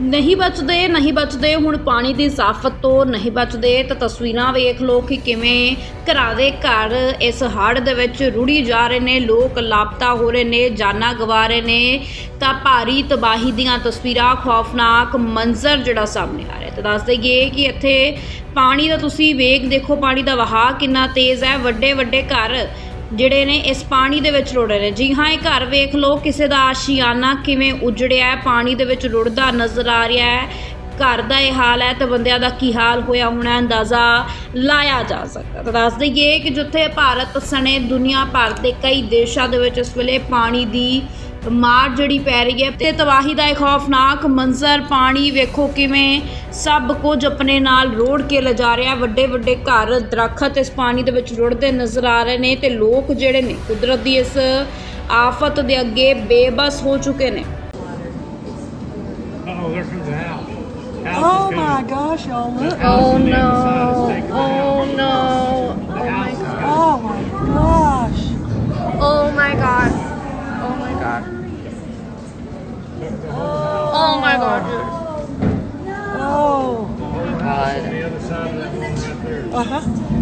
ਨਹੀਂ ਬਚਦੇ ਨਹੀਂ ਬਚਦੇ, ਹੁਣ ਪਾਣੀ ਦੀ ਸਾਫਤ ਤੋਂ ਨਹੀਂ ਬਚਦੇ। ਤਾਂ ਤਸਵੀਰਾਂ ਵੇਖ ਲਓ ਕਿ ਕਿਵੇਂ ਘਰਾਂ ਦੇ ਘਰ ਇਸ ਹੜ੍ਹ ਦੇ ਵਿੱਚ ਰੁੜੀ ਜਾ ਰਹੇ ਨੇ, ਲੋਕ ਲਾਪਤਾ ਹੋ ਰਹੇ ਨੇ, ਜਾਨਾਂ ਗਵਾ ਰਹੇ ਨੇ। ਤਾਂ ਭਾਰੀ ਤਬਾਹੀ ਦੀਆਂ ਤਸਵੀਰਾਂ ਖੌਫਨਾਕ ਮੰਜ਼ਰ ਜਿਹੜਾ ਸਾਹਮਣੇ ਆ ਰਿਹਾ। ਤੇ ਦੱਸ ਦਈਏ ਕਿ ਇੱਥੇ ਪਾਣੀ ਦਾ ਤੁਸੀਂ ਵੇਗ ਦੇਖੋ, ਪਾਣੀ ਦਾ ਵਹਾਅ ਕਿੰਨਾ ਤੇਜ਼ ਹੈ। ਵੱਡੇ ਵੱਡੇ ਘਰ ਜਿਹੜੇ ਨੇ ਇਸ ਪਾਣੀ ਦੇ ਵਿੱਚ ਰੁੜ ਰਹੇ ਨੇ। ਜੀ ਹਾਂ, ਇਹ ਘਰ ਵੇਖ ਲਓ, ਕਿਸੇ ਦਾ ਆਸ਼ੀਆਨਾ ਕਿਵੇਂ ਉਜੜਿਆ ਪਾਣੀ ਦੇ ਵਿੱਚ ਰੁੜਦਾ ਨਜ਼ਰ ਆ ਰਿਹਾ ਹੈ। ਘਰ ਦਾ ਇਹ ਹਾਲ ਹੈ ਤਾਂ ਬੰਦਿਆਂ ਦਾ ਕੀ ਹਾਲ ਹੋਇਆ ਹੋਣਾ, ਅੰਦਾਜ਼ਾ ਲਾਇਆ ਜਾ ਸਕਦਾ। ਤਾਂ ਦੱਸ ਦਈਏ ਕਿ ਜਿੱਥੇ ਭਾਰਤ ਸਣੇ ਦੁਨੀਆ ਭਰ ਦੇ ਕਈ ਦੇਸ਼ਾਂ ਦੇ ਵਿੱਚ ਇਸ ਵੇਲੇ ਪਾਣੀ ਦੀ ਮਾਰ ਜਿਹੜੀ ਪੈ ਰਹੀ ਹੈ ਤੇ ਤਬਾਹੀ ਦਾ ਇਹ ਖੌਫਨਾਕ ਮੰਜ਼ਰ ਪਾਣੀ ਵੇਖੋ ਕਿਵੇਂ ਸਭ ਕੁਝ ਆਪਣੇ ਨਾਲ ਰੋੜ ਕੇ ਲਿਜਾ ਰਿਹਾ ਵੱਡੇ ਵੱਡੇ ਘਰ ਦਰਖਤ ਇਸ ਪਾਣੀ ਦੇ ਵਿੱਚ ਰੁੜਦੇ ਨਜ਼ਰ ਆ ਰਹੇ ਨੇ ਤੇ ਲੋਕ ਜਿਹੜੇ ਨੇ ਕੁਦਰਤ ਦੀ ਇਸ ਆਫਤ ਦੇ ਅੱਗੇ ਬੇਬਸ ਹੋ ਚੁੱਕੇ ਨੇ Oh my gosh, y'all look. Oh the no. Oh no. Ajá.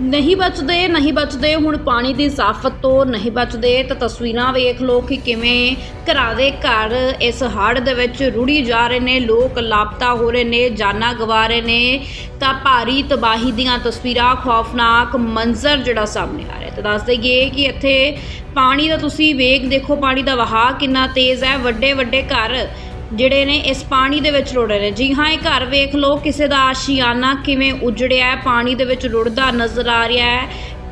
ਨਹੀਂ ਬਚਦੇ ਨਹੀਂ ਬਚਦੇ, ਹੁਣ ਪਾਣੀ ਦੀ ਸਾਫਤ ਤੋਂ ਨਹੀਂ ਬਚਦੇ। ਤਾਂ ਤਸਵੀਰਾਂ ਵੇਖ ਲਓ ਕਿ ਕਿਵੇਂ ਘਰਾਂ ਦੇ ਘਰ ਇਸ ਹੜ੍ਹ ਦੇ ਵਿੱਚ ਰੁੜੀ ਜਾ ਰਹੇ ਨੇ, ਲੋਕ ਲਾਪਤਾ ਹੋ ਰਹੇ ਨੇ, ਜਾਨਾਂ ਗਵਾ ਰਹੇ ਨੇ। ਤਾਂ ਭਾਰੀ ਤਬਾਹੀ ਦੀਆਂ ਤਸਵੀਰਾਂ ਖੌਫਨਾਕ ਮੰਜ਼ਰ ਜਿਹੜਾ ਸਾਹਮਣੇ ਆ ਰਿਹਾ। ਤੇ ਦੱਸ ਦਈਏ ਕਿ ਇੱਥੇ ਪਾਣੀ ਦਾ ਤੁਸੀਂ ਵੇਗ ਦੇਖੋ, ਪਾਣੀ ਦਾ ਵਹਾਅ ਕਿੰਨਾ ਤੇਜ਼ ਹੈ। ਵੱਡੇ ਵੱਡੇ ਘਰ ਜਿਹੜੇ ਨੇ ਇਸ ਪਾਣੀ ਦੇ ਵਿੱਚ ਰੁੜ ਰਹੇ ਨੇ। ਜੀ ਹਾਂ, ਇਹ ਘਰ ਵੇਖ ਲਓ, ਕਿਸੇ ਦਾ ਆਸ਼ੀਆਨਾ ਕਿਵੇਂ ਉਜੜਿਆ ਪਾਣੀ ਦੇ ਵਿੱਚ ਰੁੜਦਾ ਨਜ਼ਰ ਆ ਰਿਹਾ ਹੈ।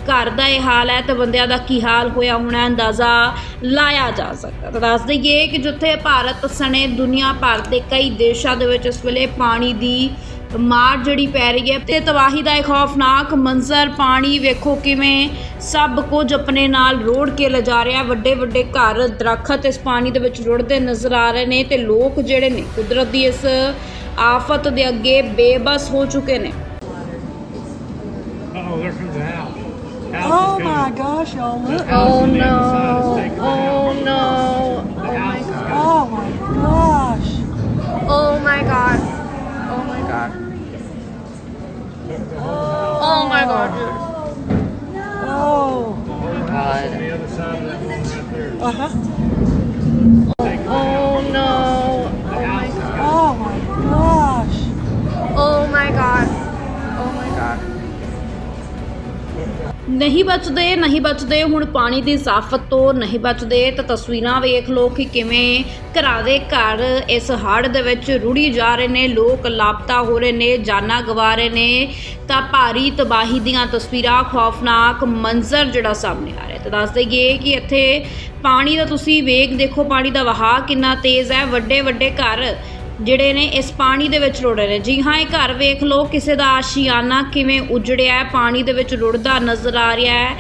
ਘਰ ਦਾ ਇਹ ਹਾਲ ਹੈ ਤਾਂ ਬੰਦਿਆਂ ਦਾ ਕੀ ਹਾਲ ਹੋਇਆ ਹੋਣਾ ਅੰਦਾਜ਼ਾ ਲਾਇਆ ਜਾ ਸਕਦਾ। ਤਾਂ ਦੱਸ ਦਈਏ ਕਿ ਜਿੱਥੇ ਭਾਰਤ ਸਣੇ ਦੁਨੀਆ ਭਰ ਦੇ ਕਈ ਦੇਸ਼ਾਂ ਦੇ ਵਿੱਚ ਇਸ ਵੇਲੇ ਪਾਣੀ ਦੀ ਮਾਰ ਜਿਹੜੀ ਪੈ ਰਹੀ ਹੈ ਤੇ ਤਬਾਹੀ ਦਾ ਇਹ ਖੌਫਨਾਕ ਮੰਜ਼ਰ ਪਾਣੀ ਵੇਖੋ ਕਿਵੇਂ ਸਭ ਕੁਝ ਆਪਣੇ ਨਾਲ ਰੋੜ ਕੇ ਲਿਜਾ ਰਿਹਾ ਵੱਡੇ ਵੱਡੇ ਘਰ ਦਰਖਤ ਇਸ ਪਾਣੀ ਦੇ ਵਿੱਚ ਰੁੜਦੇ ਨਜ਼ਰ ਆ ਰਹੇ ਨੇ ਤੇ ਲੋਕ ਜਿਹੜੇ ਨੇ ਕੁਦਰਤ ਦੀ ਇਸ ਆਫਤ ਦੇ ਅੱਗੇ ਬੇਬਸ ਹੋ ਚੁੱਕੇ ਨੇ Oh my gosh, y'all look. Oh no. Oh my. Oh my car. Oh, oh my god. No. Oh. God. Uh-huh. ਨਹੀਂ ਬਚਦੇ ਨਹੀਂ ਬਚਦੇ, ਹੁਣ ਪਾਣੀ ਦੀ ਸਾਫਤ ਤੋਂ ਨਹੀਂ ਬਚਦੇ। ਤਾਂ ਤਸਵੀਰਾਂ ਵੇਖ ਲਓ ਕਿ ਕਿਵੇਂ ਘਰਾਂ ਦੇ ਘਰ ਇਸ ਹੜ੍ਹ ਦੇ ਵਿੱਚ ਰੁੜੀ ਜਾ ਰਹੇ ਨੇ, ਲੋਕ ਲਾਪਤਾ ਹੋ ਰਹੇ ਨੇ, ਜਾਨਾਂ ਗਵਾ ਰਹੇ ਨੇ। ਤਾਂ ਭਾਰੀ ਤਬਾਹੀ ਦੀਆਂ ਤਸਵੀਰਾਂ ਖੌਫਨਾਕ ਮੰਜ਼ਰ ਜਿਹੜਾ ਸਾਹਮਣੇ ਆ ਰਿਹਾ। ਤਾਂ ਦੱਸ ਦਈਏ ਕਿ ਇੱਥੇ ਪਾਣੀ ਦਾ ਤੁਸੀਂ ਵੇਗ ਦੇਖੋ, ਪਾਣੀ ਦਾ ਵਹਾਅ ਕਿੰਨਾ ਤੇਜ਼ ਹੈ। ਵੱਡੇ ਵੱਡੇ ਘਰ ਜਿਹੜੇ ਨੇ ਇਸ ਪਾਣੀ ਦੇ ਵਿੱਚ ਰੁੜ ਰਹੇ ਨੇ। ਜੀ ਹਾਂ, ਇਹ ਘਰ ਵੇਖ ਲਓ, ਕਿਸੇ ਦਾ ਆਸ਼ੀਆਨਾ ਕਿਵੇਂ ਉਜੜਿਆ ਪਾਣੀ ਦੇ ਵਿੱਚ ਰੁੜਦਾ ਨਜ਼ਰ ਆ ਰਿਹਾ ਹੈ।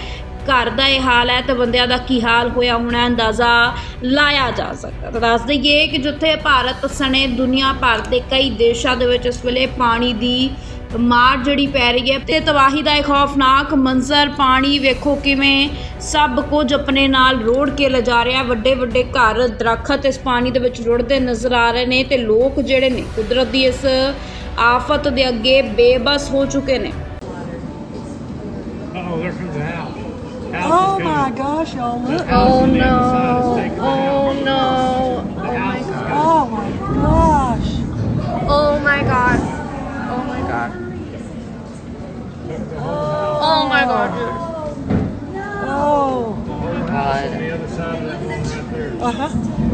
ਘਰ ਦਾ ਇਹ ਹਾਲ ਹੈ ਤਾਂ ਬੰਦਿਆਂ ਦਾ ਕੀ ਹਾਲ ਹੋਇਆ ਹੋਣਾ ਅੰਦਾਜ਼ਾ ਲਾਇਆ ਜਾ ਸਕਦਾ। ਤਾਂ ਦੱਸ ਦਈਏ ਕਿ ਜਿੱਥੇ ਭਾਰਤ ਸਣੇ ਦੁਨੀਆ ਭਰ ਦੇ ਕਈ ਦੇਸ਼ਾਂ ਦੇ ਵਿੱਚ ਇਸ ਵੇਲੇ ਪਾਣੀ ਦੀ ਮਾਰ ਜਿਹੜੀ ਪੈ ਰਹੀ ਹੈ ਤੇ ਤਬਾਹੀ ਦਾ ਇਹ ਖੌਫਨਾਕ ਮੰਜ਼ਰ ਪਾਣੀ ਵੇਖੋ ਕਿਵੇਂ ਸਭ ਕੁਝ ਆਪਣੇ ਨਾਲ ਰੋੜ ਕੇ ਲਿਜਾ ਰਿਹਾ। ਵੱਡੇ ਵੱਡੇ ਘਰ ਦਰਖਤ ਇਸ ਪਾਣੀ ਦੇ ਵਿੱਚ ਰੁੜਦੇ ਨਜ਼ਰ ਆ ਰਹੇ ਨੇ ਤੇ ਲੋਕ ਜਿਹੜੇ ਨੇ ਕੁਦਰਤ ਦੀ ਇਸ ਆਫਤ ਦੇ ਅੱਗੇ ਬੇਬਸ ਹੋ ਚੁੱਕੇ ਨੇ। Oh is my gosh, y'all look. house on Oh my god. Oh. God. Uh huh.